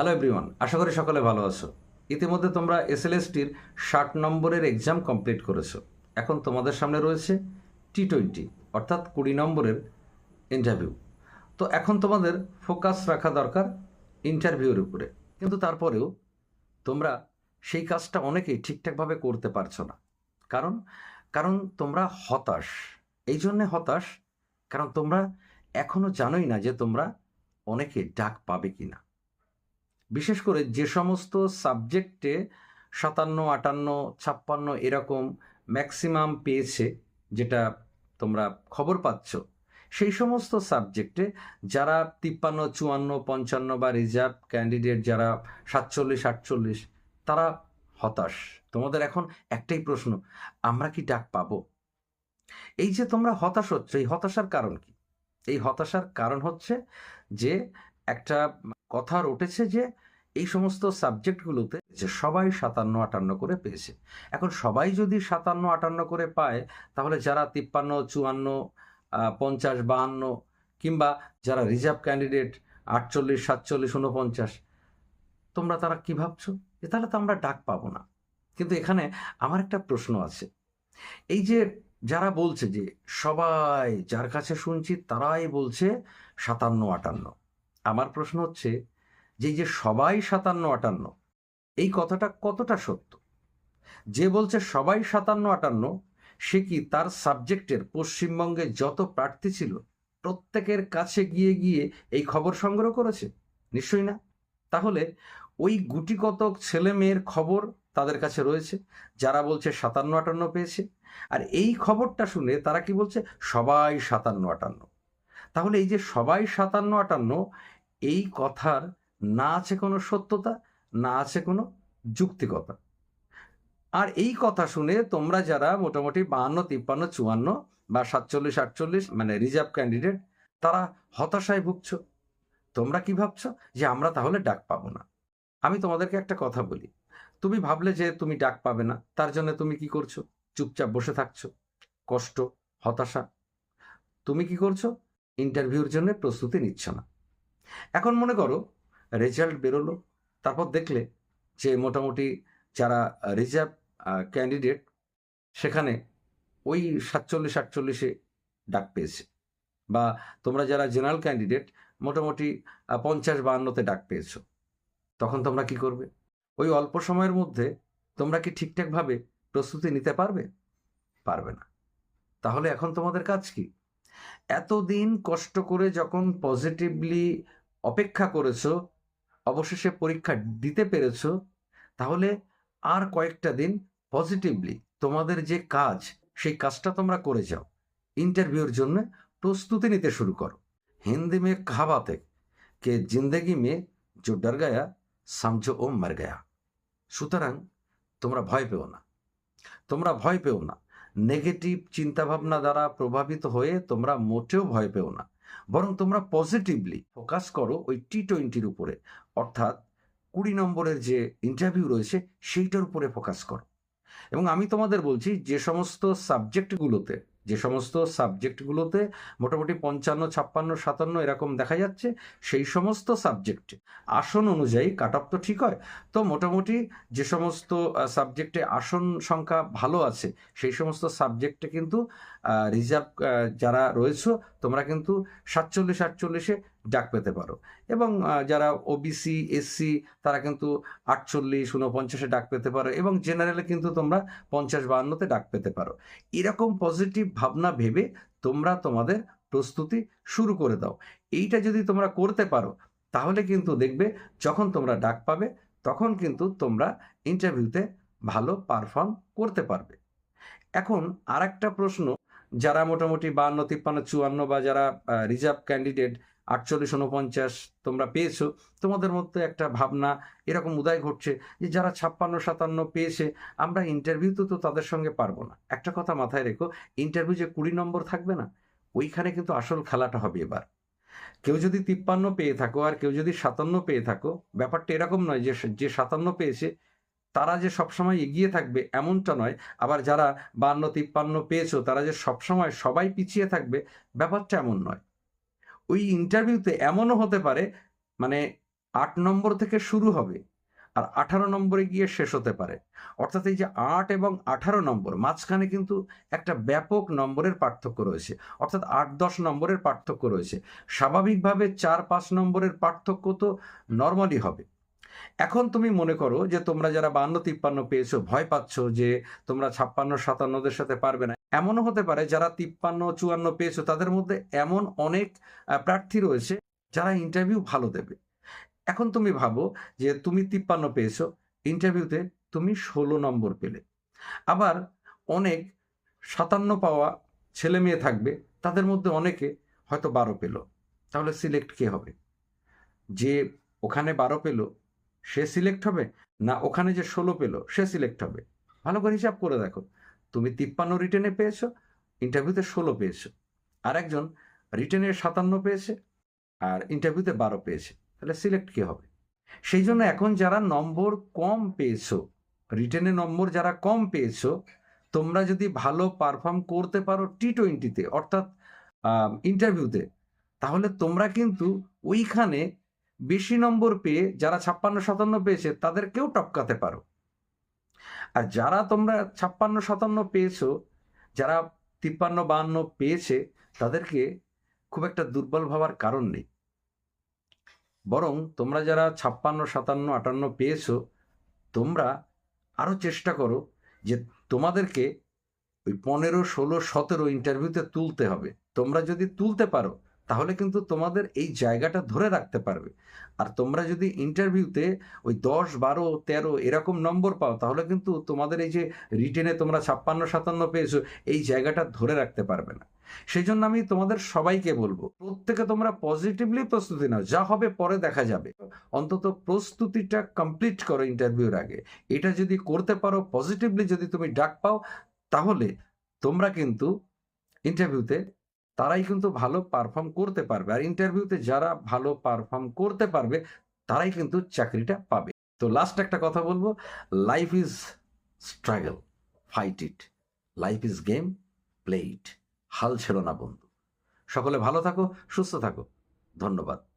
Hello everyone আশা করি সকলে ভালো আছো। ইতিমধ্যে তোমরা এসএলএসটির ষাট নম্বরের এক্সাম কমপ্লিট করেছ। এখন তোমাদের সামনে রয়েছে টি টোয়েন্টি অর্থাৎ কুড়ি নম্বরের ইন্টারভিউ তো এখন তোমাদের ফোকাস রাখা দরকার ইন্টারভিউর উপরে। কিন্তু তারপরেও তোমরা সেই কাজটা অনেকেই ঠিকঠাকভাবে করতে পারছ না। কারণ কারণ তোমরা হতাশ। এই জন্যে হতাশ, কারণ তোমরা এখনও জানোই না যে তোমরা অনেকে ডাক পাবে কি না বিশেষ করে যে সমস্ত সাবজেক্টে সাতান্ন, আটান্ন, ছাপ্পান্ন এরকম ম্যাক্সিমাম পেয়েছে, যেটা তোমরা খবর পাচ্ছ, সেই সমস্ত সাবজেক্টে যারা তিপ্পান্ন, চুয়ান্ন, পঞ্চান্ন বা রিজার্ভ ক্যান্ডিডেট যারা সাতচল্লিশ, আটচল্লিশ, তারা হতাশ। তোমাদের এখন একটাই প্রশ্ন, আমরা কি ডাক পাবো? এই যে তোমরা হতাশ হচ্ছ, এই হতাশার কারণ কি? এই হতাশার কারণ হচ্ছে যে একটা কথার উঠেছে যে এই সমস্ত সাবজেক্টগুলোতে যে সবাই সাতান্ন আটান্ন করে পেয়েছে। এখন সবাই যদি সাতান্ন আটান্ন করে পায়, তাহলে যারা তিপ্পান্ন, চুয়ান্ন পঞ্চাশ, বাহান্ন কিংবা যারা রিজার্ভ ক্যান্ডিডেট আটচল্লিশ, সাতচল্লিশ উনপঞ্চাশ তোমরা তারা কি ভাবছ? যে তাহলে তো আমরা ডাক পাবো না। কিন্তু এখানে আমার একটা প্রশ্ন আছে। এই যে যারা বলছে যে সবাই যার কাছে শুনছি তারাই বলছে সাতান্ন আটান্ন। আমার প্রশ্ন হচ্ছে যে যে সবাই সাতান্ন, আটান্ন, এই কথাটা কতটা সত্য? যে বলছে সবাই সাতান্ন, আটান্ন, সে কি তার সাবজেক্টের পশ্চিমবঙ্গে যত প্রার্থী ছিল, প্রত্যেকের কাছে গিয়ে গিয়ে এই খবর সংগ্রহ করেছে? নিশ্চয়ই না। তাহলে ওই গুটি কতক ছেলে মেয়ের খবর তাদের কাছে রয়েছে, যারা বলছে সাতান্ন, আটান্ন পেয়েছে, আর এই খবরটা শুনে তারা কি বলছে? সবাই সাতান্ন, আটান্ন। তাহলে এই যে সবাই সাতান্ন, আটান্ন, এই কথার না আছে কোনো সত্যতা, না আছে কোনো যুক্তিকতা। আর এই কথা শুনে তোমরা যারা মোটামুটি বাহান্ন, তিপ্পান্ন, চুয়ান্ন বা সাতচল্লিশ, আটচল্লিশ মানে রিজার্ভ ক্যান্ডিডেট তারা হতাশায় ভুগছ। তোমরা কি ভাবছ? যে আমরা তাহলে ডাক পাবো না। আমি তোমাদেরকে একটা কথা বলি। তুমি ভাবলে যে তুমি ডাক পাবে না, তার জন্য তুমি কি করছ? চুপচাপ বসে থাকছো। কষ্ট, হতাশা। তুমি কি করছ? ইন্টারভিউর জন্য প্রস্তুতি নিচ্ছ না। এখন মনে করো রেজাল্ট বেরোলো, তারপর দেখলে যে মোটামুটি যারা রিজার্ভ ক্যান্ডিডেট সেখানে ওই সাতচল্লিশ আটচল্লিশে ডাক পেয়েছে। বা তোমরা যারা জেনারেল ক্যান্ডিডেট মোটামুটি পঞ্চাশ বাহান্নতে ডাক পেয়েছ। তখন তোমরা কি করবে? ওই অল্প সময়ের মধ্যে তোমরা কি ঠিকঠাকভাবে প্রস্তুতি নিতে পারবে? পারবে না। তাহলে এখন তোমাদের কাজ কি? এতদিন কষ্ট করে যখন পজিটিভলি অপেক্ষা করেছ, অবশেষে পরীক্ষা দিতে পেরেছ, তাহলে আর কয়েকটা দিন পজিটিভলি তোমাদের যে কাজ, সেই কাজটা তোমরা করে যাও। ইন্টারভিউর জন্য প্রস্তুতি নিতে শুরু করো। হিন্দি মে কাহাবাতে কে জিন্দগি মে জো ডর গায়া সামজো ও মার গায়া। সুতরাং তোমরা ভয় পেও না। তোমরা ভয় পেও না। নেগেটিভ চিন্তাভাবনা দ্বারা প্রভাবিত হয়ে তোমরা মোটেও ভয় পেও না। বরং তোমরা পজিটিভলি ফোকাস করো ওই টি টোয়েন্টির উপরে। অর্থাৎ কুড়ি নম্বরের যে ইন্টারভিউ রয়েছে, সেইটার উপরে ফোকাস করো। এবং আমি তোমাদের বলছি, যে সমস্ত সাবজেক্টগুলোতে যে সমস্ত সাবজেক্টগুলোতে মোটামুটি পঞ্চান্ন, ছাপ্পান্ন, সাতান্ন এরকম দেখা যাচ্ছে, সেই সমস্ত সাবজেক্টে আসন অনুযায়ী কাট অফ তো ঠিক হয়। তো মোটামুটি যে সমস্ত সাবজেক্টে আসন সংখ্যা ভালো আছে, সেই সমস্ত সাবজেক্টে কিন্তু রিজার্ভ যারা রয়েছে, তোমরা কিন্তু সাতচল্লিশ, আটচল্লিশে ডাক পেতে পারো। এবং যারা ওবিসি এসসি তারা কিন্তু আটচল্লিশ উনপঞ্চাশে ডাক পেতে পারো এবং জেনারেলে কিন্তু তোমরা পঞ্চাশ, বাহান্নতে ডাক পেতে পারো। এরকম পজিটিভ ভাবনা ভেবে তোমরা তোমাদের প্রস্তুতি শুরু করে দাও। এইটা যদি তোমরা করতে পারো, তাহলে কিন্তু দেখবে যখন তোমরা ডাক পাবে, তখন কিন্তু তোমরা ইন্টারভিউতে ভালো পারফর্ম করতে পারবে। এখন আর একটা প্রশ্ন যারা মোটামুটি বান্ন, তিপ্পান্ন, চুয়ান্ন বা যারা রিজার্ভ ক্যান্ডিডেট আটচল্লিশ উনপঞ্চাশ তোমরা পেয়েছ, তোমাদের মধ্যে একটা ভাবনা এরকম উদয় ঘটছে যে যারা ছাপ্পান্ন, সাতান্ন পেয়েছে, আমরা ইন্টারভিউতে তো তাদের সঙ্গে পারব না। একটা কথা মাথায় রেখো ইন্টারভিউ যে কুড়ি নম্বর থাকবে না, ওইখানে কিন্তু আসল খেলাটা হবে এবার। কেউ যদি তিপ্পান্ন পেয়ে থাকো আর কেউ যদি সাতান্ন পেয়ে থাকো, ব্যাপারটা এরকম নয় যে যে সাতান্ন পেয়েছে তারা যে সবসময় এগিয়ে থাকবে এমনটা নয়। আবার যারা বান্ন, তিপ্পান্ন পেয়েছ, তারা যে সবসময় সবাই পিছিয়ে থাকবে, ব্যাপারটা এমন নয়। ওই ইন্টারভিউতে এমনও হতে পারে মানে আট নম্বর থেকে শুরু হবে, আর আঠারো নম্বরে গিয়ে শেষ হতে পারে। অর্থাৎ এই যে আট এবং আঠারো নম্বর, মাঝখানে কিন্তু একটা ব্যাপক নম্বরের পার্থক্য রয়েছে। অর্থাৎ আট, দশ নম্বরের পার্থক্য রয়েছে। স্বাভাবিকভাবে চার, পাঁচ নম্বরের পার্থক্য তো নর্মালি হবে। এখন তুমি মনে করো যে তোমরা যারা বান্ন তিপ্পান্ন পেয়েছ, ভয় পাচ্ছ যে তোমরা ছাপ্পান্ন, সাতান্নদের সাথে পারবে না। এমনও হতে পারে যারা তিপ্পান্ন, চুয়ান্ন পেয়েছ, তাদের মধ্যে এমন অনেক প্রার্থী রয়েছে যারা ইন্টারভিউ ভালো দেবে। এখন তুমি ভাবো যে তুমি তিপ্পান্ন পেয়েছ ইন্টারভিউতে তুমি ষোলো নম্বর পেলে। আবার অনেক সাতান্ন পাওয়া ছেলে মেয়ে থাকবে, তাদের মধ্যে অনেকে হয়তো বারো পেল। তাহলে সিলেক্ট কে হবে? যে ওখানে বারো পেল সে সিলেক্ট হবে? না, ওখানে যে ষোলো পেল, সে সিলেক্ট হবে। ভালো করে হিসাব করে দেখো। তুমি তিপ্পান্ন রিটেনে পেয়েছ ইন্টারভিউতে ষোলো পেয়েছ। আর একজন রিটেনে সাতান্ন পেয়েছে, আর ইন্টারভিউতে বারো পেয়েছে। তাহলে সিলেক্ট কে হবে? সেই জন্য এখন যারা নম্বর কম পেয়েছ রিটেনে নম্বর যারা কম পেয়েছ, তোমরা যদি ভালো পারফর্ম করতে পারো টি টোয়েন্টিতে অর্থাৎ ইন্টারভিউতে তাহলে তোমরা কিন্তু ওইখানে বেশি নম্বর পেয়ে যারা ছাপ্পান্ন সাতান্ন পেয়েছে, তাদেরকেও টপকাতে পারো। আর যারা তোমরা ছাপ্পান্ন সাতান্ন পেয়েছ, যারা তিপ্পান্ন বাহান্ন পেয়েছে, তাদেরকে খুব একটা দুর্বল ভাবার কারণ নেই। বরং তোমরা যারা ছাপ্পান্ন, সাতান্ন, আটান্ন পেয়েছ, তোমরা আরও চেষ্টা করো যে তোমাদেরকে ওই পনেরো, ষোলো, সতেরো ইন্টারভিউতে তুলতে হবে। তোমরা যদি তুলতে পারো তাহলে কিন্তু তোমাদের এই জায়গাটা ধরে রাখতে পারবে। আর তোমরা যদি ইন্টারভিউতে ওই দশ, বারো, তেরো এরকম নম্বর পাও, তাহলে কিন্তু তোমাদের এই যে রিটেনে তোমরা ছাপ্পান্ন, সাতান্ন পেয়েছ, এই জায়গাটা ধরে রাখতে পারবে না। সেই জন্য আমি তোমাদের সবাইকে বলব, প্রত্যেকে তোমরা পজিটিভলি প্রস্তুতি নাও, যা হবে পরে দেখা যাবে। অন্তত প্রস্তুতিটা কমপ্লিট করো ইন্টারভিউর আগে। এটা যদি করতে পারো পজিটিভলি যদি তুমি ডাক পাও, তাহলে তোমরা কিন্তু ইন্টারভিউতে তারাই কিন্তু ভালো পারফর্ম করতে পারবে। আর ইন্টারভিউতে যারা ভালো পারফর্ম করতে পারবে, তারাই কিন্তু চাকরিটা পাবে। তো লাস্ট একটা কথা বলব life is struggle fight it life is game play it হাল ছেড়ো না বন্ধু। সকলে ভালো থাকো, সুস্থ থাকো। ধন্যবাদ।